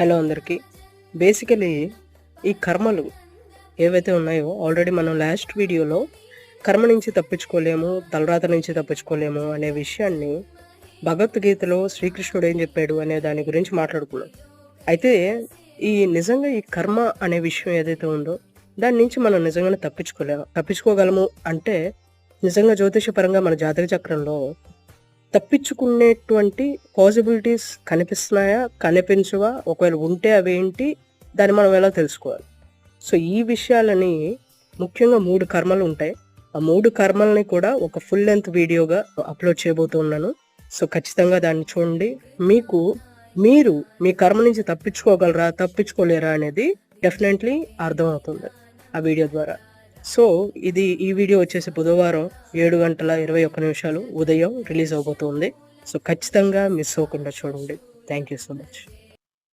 Hello అందరికీ. Basically ఈ కర్మలు ఏవైతే ఉన్నాయో ఆల్రెడీ మనం లాస్ట్ వీడియోలో కర్మ నుంచి తప్పించుకోలేము తలరాత నుంచి తప్పించుకోలేము అనే విషయాన్ని భగవద్గీతలో శ్రీకృష్ణుడు ఏం చెప్పాడు అనే దాని గురించి మాట్లాడుకున్నాం. అయితే ఈ నిజంగా ఈ కర్మ అనే విషయం ఏదైతే ఉందో దాని నుంచి మనం నిజంగానే తప్పించుకోలేము తప్పించుకోగలము అంటే నిజంగా జ్యోతిషపరంగా మన జాతక చక్రంలో తప్పించుకునేటువంటి పాసిబిలిటీస్ కనిపిస్తున్నాయా కనిపించవా? ఒకవేళ ఉంటే అవేంటి దాన్ని మనం ఎలా తెలుసుకోవాలి? సో ఈ విషయాలని ముఖ్యంగా మూడు కర్మలు ఉంటాయి. ఆ మూడు కర్మల్ని కూడా ఒక ఫుల్ లెంత్ వీడియోగా అప్లోడ్ చేయబోతున్నాను సో ఖచ్చితంగా దాన్ని చూడండి. మీకు మీరు మీ కర్మ నుంచి తప్పించుకోగలరా తప్పించుకోలేరా అనేది డెఫినెట్లీ అర్థమవుతుంది ఆ వీడియో ద్వారా. సో ఇది ఈ వీడియో వచ్చేసి బుధవారం ఏడు గంటల ఇరవై ఒక్క నిమిషాలు ఉదయం రిలీజ్ అవబోతుంది. సో ఖచ్చితంగా మిస్ అవ్వకుండా చూడండి. Thank you so much.